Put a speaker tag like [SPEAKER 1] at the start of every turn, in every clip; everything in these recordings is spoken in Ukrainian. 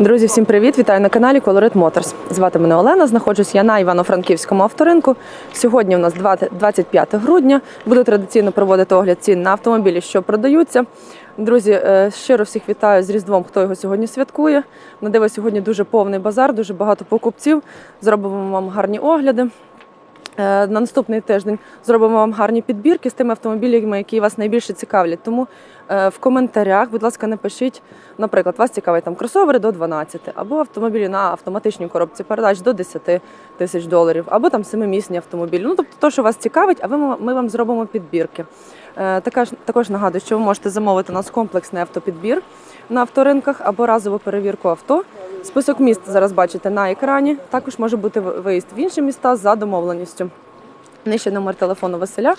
[SPEAKER 1] Друзі, всім привіт! Вітаю на каналі Colorit Motors. Звати мене Олена. Знаходжусь я на Івано-Франківському авторинку. Сьогодні у нас 20 25 грудня. Буду традиційно проводити огляд цін на автомобілі, що продаються. Друзі, е, щиро всіх вітаю з Різдвом, хто його сьогодні святкує. На диво сьогодні дуже повний базар, дуже багато покупців. Зробимо вам гарні огляди. Е, На наступний тиждень зробимо вам гарні підбірки з тими автомобілями, які вас найбільше цікавлять. Тому е, в коментарях, будь ласка, напишіть, наприклад, вас цікавить там кросовери до 12, або автомобілі на автоматичній коробці передач до 10 тисяч доларів, або там семимісні автомобілі. Ну тобто, то, що вас цікавить, а ви ми вам зробимо підбірки. Е, Також, також нагадую, що ви можете замовити у нас комплексний автопідбір на авторинках або разову перевірку авто. Список міст зараз бачите на екрані. Також може бути виїзд в інші міста за домовленістю. Нижче номер телефону Василя.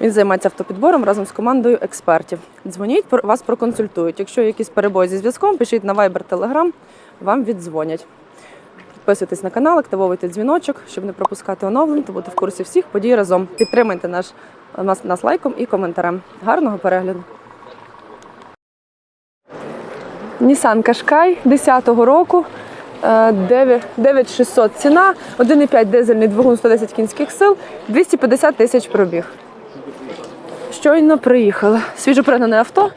[SPEAKER 1] Він займається автопідбором разом з командою експертів. Дзвоніть, вас проконсультують. Якщо якісь перебої зі зв'язком, пишіть на Viber, Telegram, вам віддзвонять. Підписуйтесь на канал, активовуйте дзвіночок, щоб не пропускати оновлень та бути в курсі всіх подій разом. Підтримайте наш, нас, нас лайком і коментарем. Гарного перегляду! Nissan Qashqai 10-го року. е, 9 9600 ціна, 1,5 дизельний двигун 110 кінських сил, 250 тисяч пробіг. Щойно приїхали. Свіжопригнане авто.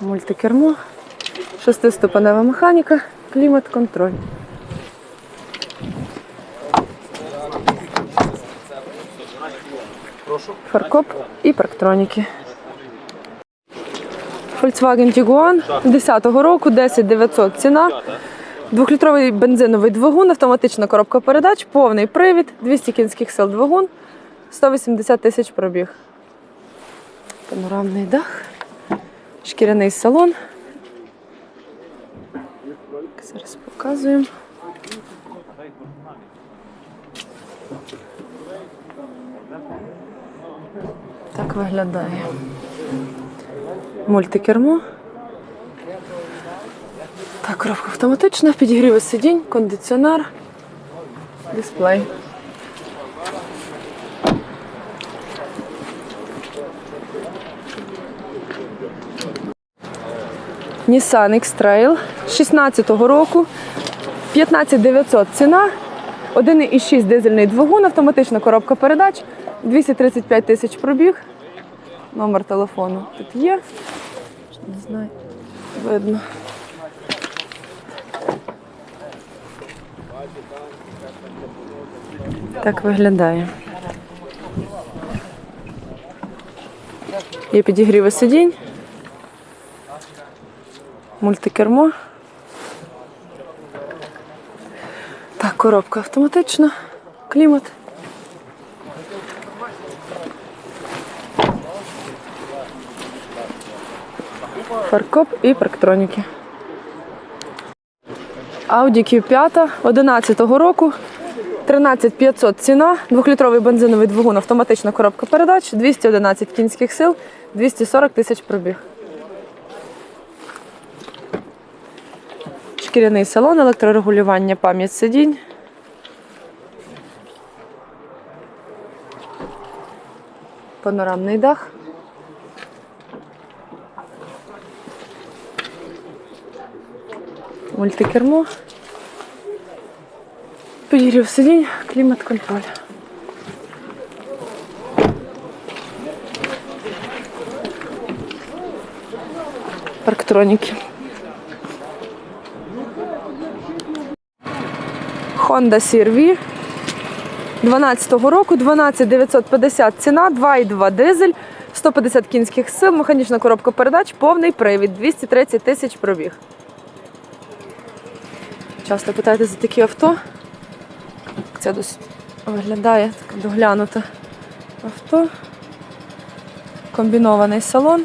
[SPEAKER 1] Мультикермо, шестиступенева механіка, клімат-контроль. Фаркоп і парктроніки. Volkswagen Tiguan 10-го року, 10900 ціна. Двохлітровий бензиновий двигун, автоматична коробка передач, повний привід, 200 кінських сил двигун, 180 тисяч пробіг. Панорамний дах, шкіряний салон. Зараз показуємо. Так виглядає. Мультикермо. Так, коробка автоматична, підігріви сидінь, кондиціонер, дисплей. Nissan X-Trail 16-го року, 15900 ціна, 1,6 дизельний двигун, автоматична коробка передач, 235 тисяч пробіг. Номер телефону тут є. Не знаю, видно. Так виглядає. Є підігріви сидінь. Мультикермо. Так, коробка автоматична, клімат. Фаркоп і парктроніки. Audi Q5 11-го року. 13500 ціна, двохлітровий бензиновий двигун, автоматична коробка передач, 211 кінських сил, 240 тисяч пробіг. Шкіряний салон, електрорегулювання, пам'ять сидінь. Панорамний дах. Мультикермо. Підігрів сидінь, клімат-контроль. Парктроніки. Honda CR-V 12-го року, 12950 ціна, 2,2 дизель, 150 кінських сил, механічна коробка передач, повний привід, 230 тисяч пробіг. Часто питаєте за такі авто. Це досить виглядає таке доглянуте авто. Комбінований салон.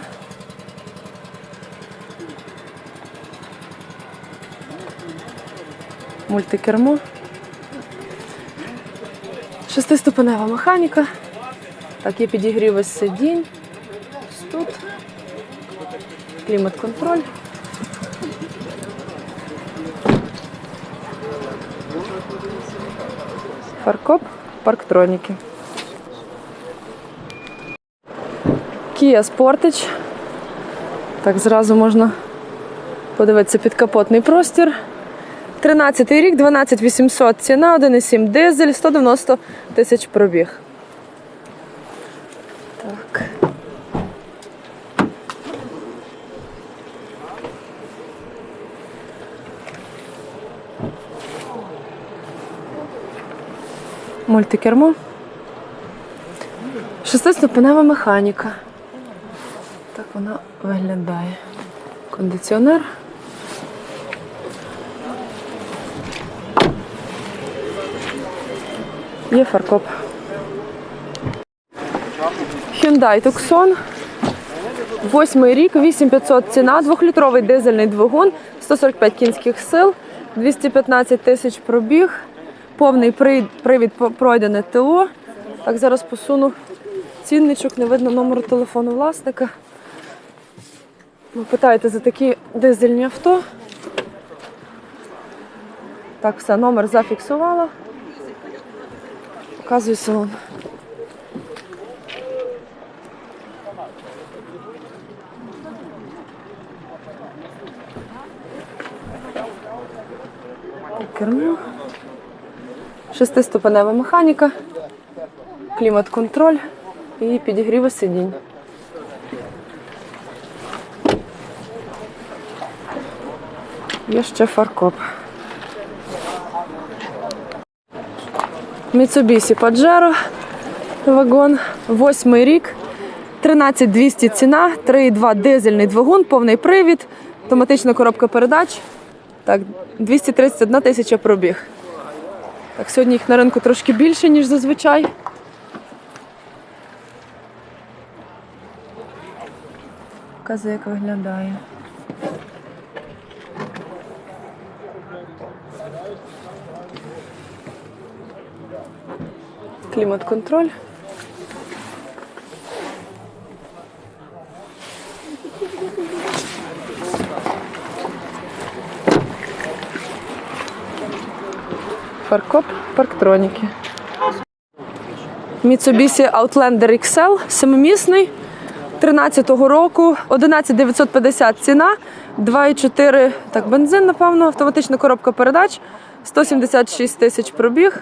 [SPEAKER 1] Мультикермо. Шестиступенева механіка. Так, є підігріви сидінь. Ось тут. Клімат-контроль. Фаркоп, парктроніки. Kia Sportage. Так, зразу можна подивитися підкапотний простір. 13 рік, 12 800 ціна, 1,7 дизель, 190 тисяч пробіг. Так. Мультикермо. Шестиступенева механіка. Так вона виглядає. Кондиціонер. Є фаркоп. Hyundai Tucson. Восьмий рік, 8500 ціна, двохлітровий дизельний двигун, 145 кінських сил, 215 тисяч пробіг, повний привід пройдене ТО. Так, зараз посуну цінничок, не видно номеру телефону власника. Ви питаєте за такі дизельні авто. Так, все, номер зафіксувала. Показую салон. Кермо. Шестиступенева механіка, клімат-контроль і підігріви сидінь. Є ще фаркоп. Mitsubishi Pajero вагон, восьмий рік, 13200 ціна, 3,2 дизельний двигун, повний привід, автоматична коробка передач. Так, 231 тисяча пробіг. Так, сьогодні їх на ринку трошки більше, ніж зазвичай. Показує, як виглядає. Клімат-контроль. Фаркоп парктроніки. Mitsubishi Outlander XL, семимісний, 13-го року, 11950 ціна, 2,4 так, бензин, напевно, автоматична коробка передач, 176 тисяч пробіг.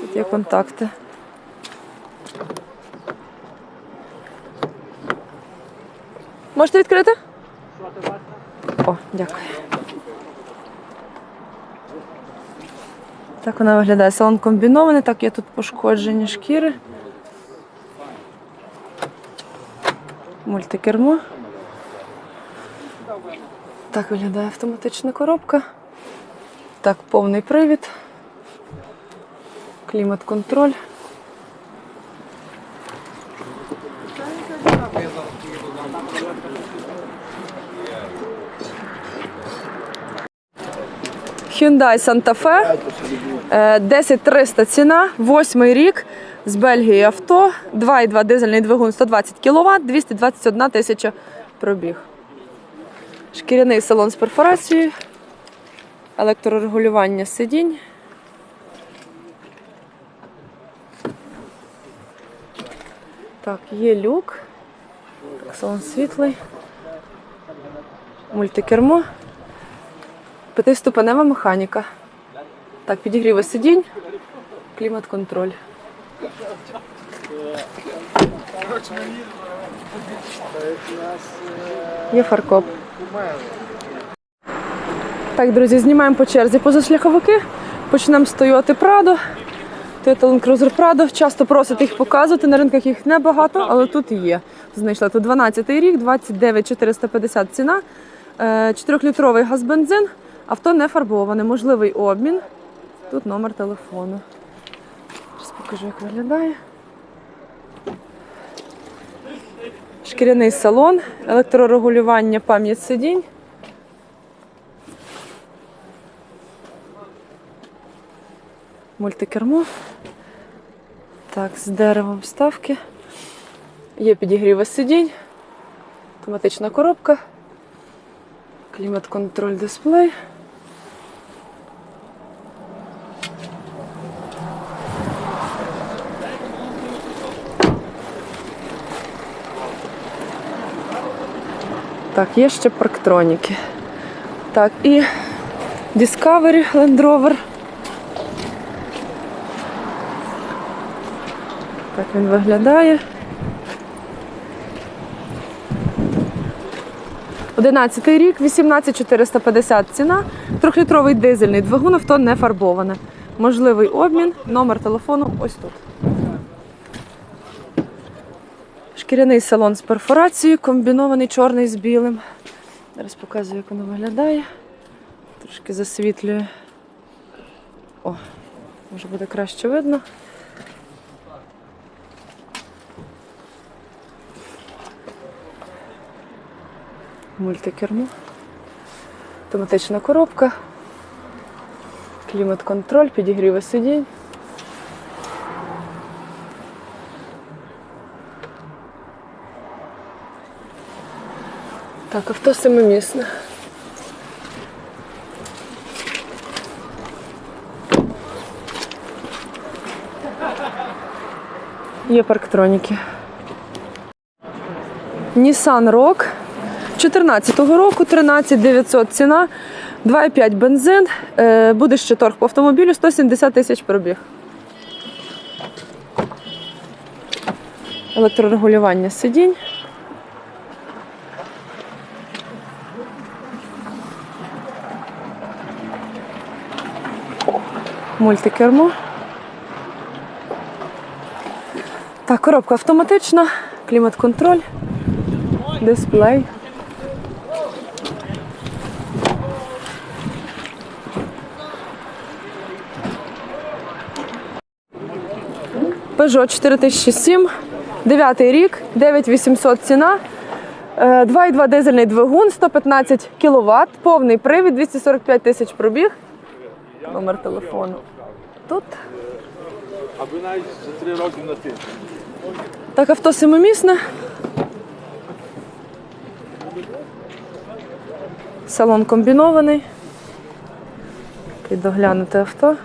[SPEAKER 1] Тут є контакти. Можете відкрити? О, дякую. Так вона виглядає. Салон комбінований, так є тут пошкоджені шкіри. Мультикермо. Так виглядає автоматична коробка. Так, повний привід. Клімат-контроль. Hyundai Santa Fe. Е, 10300 ціна, восьмий рік з Бельгії авто, 2,2 дизельний двигун 120 кВт, 221 тисяча пробіг. Шкіряний салон з перфорацією, електрорегулювання сидінь. Так, є люк. Так, салон світлий. Мультикермо. П'ятиступенева механіка. Так, підігріви сидінь, клімат-контроль. Є фаркоп. Так, друзі, знімаємо по черзі позашляховики. Почнемо з Toyota Prado. Toyota Land Cruiser Prado. Часто просять їх показувати. На ринках їх небагато, але тут є. Знайшла тут 12 й рік, 29 450 ціна. 4-літровий газ-бензин. Авто не фарбоване, можливий обмін. Тут номер телефону. Зараз покажу, як виглядає. Шкіряний салон, електрорегулювання, пам'ять сидінь. Мультикермо. Так, з деревом вставки. Є підігріви сидінь, автоматична коробка, клімат-контроль дисплей. Так, є ще парктроніки. Так, і Discovery Land Rover. Так він виглядає. 11 рік, 18450 ціна. Трьохлітровий дизельний двигун, авто не фарбоване. Можливий обмін, номер телефону ось тут. Шкіряний салон з перфорацією, комбінований чорний з білим. Зараз показую, як воно виглядає. Трошки засвітлює. О, може буде краще видно. Мультикермо. Автоматична коробка. Клімат-контроль, підігріви сидінь. Так, авто семимісне. Є парктроніки. Nissan Rogue 14-го року, 13 900 ціна, 2,5 бензин. Е, Буде ще торг по автомобілю 170 тисяч пробіг. Електрорегулювання сидінь. Мультикермо. Так, коробка автоматична, клімат-контроль, дисплей. Peugeot 4007, 9 рік, 9800 ціна. Е, 2,2 дизельний двигун, 115 кВт, повний привід, 245 тисяч пробіг. Номер телефону. Тут.
[SPEAKER 2] Аби навіть за три роки на тиждень.
[SPEAKER 1] Так, авто семимісне. Салон комбінований. Підоглянути авто.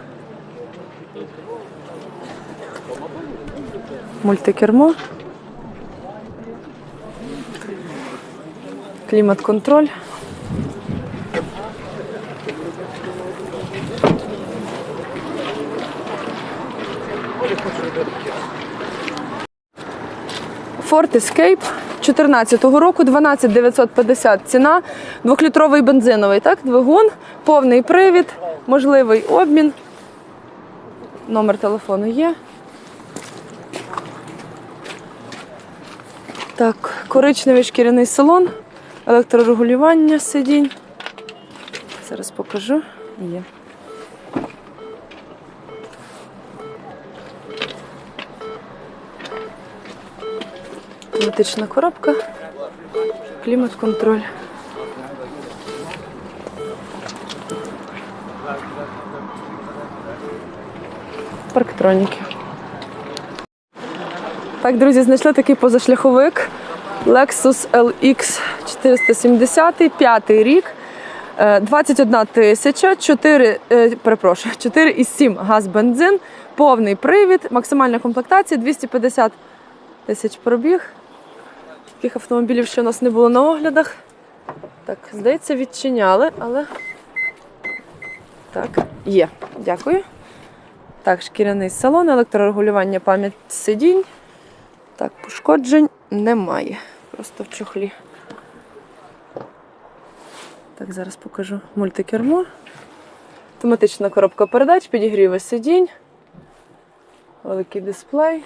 [SPEAKER 1] Мультикермо. Клімат-контроль. Ford Escape 14-го року, 12 950 ціна, двохлітровий бензиновий, так? Двигун, повний привід, можливий обмін. Номер телефону є. Так, коричневий шкіряний салон, електрорегулювання сидінь. Зараз покажу. Є. Автоматична коробка, клімат-контроль. Парктроніки. Так, друзі, знайшли такий позашляховик Lexus LX 470, п'ятий рік. Е, 21 тисяча, 4, е, перепрошую, 4,7 газ бензин, повний привід, максимальна комплектація 250 тисяч пробіг. Таких автомобілів ще у нас не було на оглядах. Так, здається, відчиняли, але так, є. Дякую. Так, шкіряний салон, електрорегулювання пам'ять сидінь. Так, пошкоджень немає. Просто в чохлі. Так, зараз покажу мультикермо. Автоматична коробка передач, підігріви сидінь. Великий дисплей.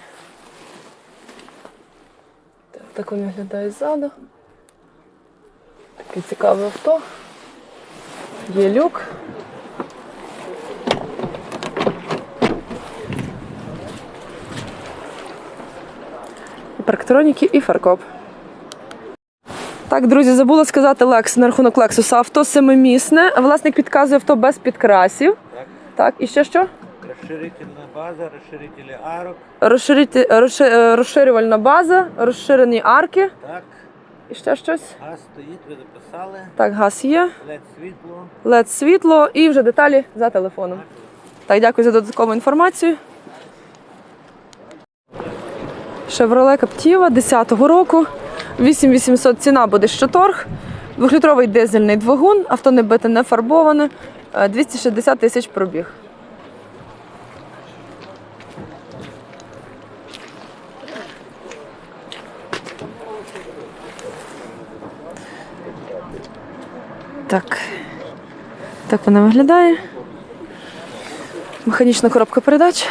[SPEAKER 1] Так, так він виглядає ззаду. Таке цікаве авто. Є люк. Парктроніки і фаркоп. Так, друзі, забула сказати Лекс на рахунок Лексуса. Авто семимісне. Власник підказує авто без підкрасів.
[SPEAKER 2] Так.
[SPEAKER 1] Так, і ще що?
[SPEAKER 2] Расширительная база, расширители арок.
[SPEAKER 1] Розширити, розши- е, розширювальна база, розширені арки.
[SPEAKER 2] Так,
[SPEAKER 1] І ще щось.
[SPEAKER 2] газ стоїть, ви дописали.
[SPEAKER 1] Так, газ є,
[SPEAKER 2] LED світло.
[SPEAKER 1] led світло і вже деталі за телефоном. Так, дякую за додаткову інформацію. Chevrolet Captiva 10-го року. 8800 ціна буде ще торг. Двохлітровий дизельний двигун, авто не бите, не фарбоване, е, 260 тисяч пробіг. Так. Так вона виглядає. Механічна коробка передач.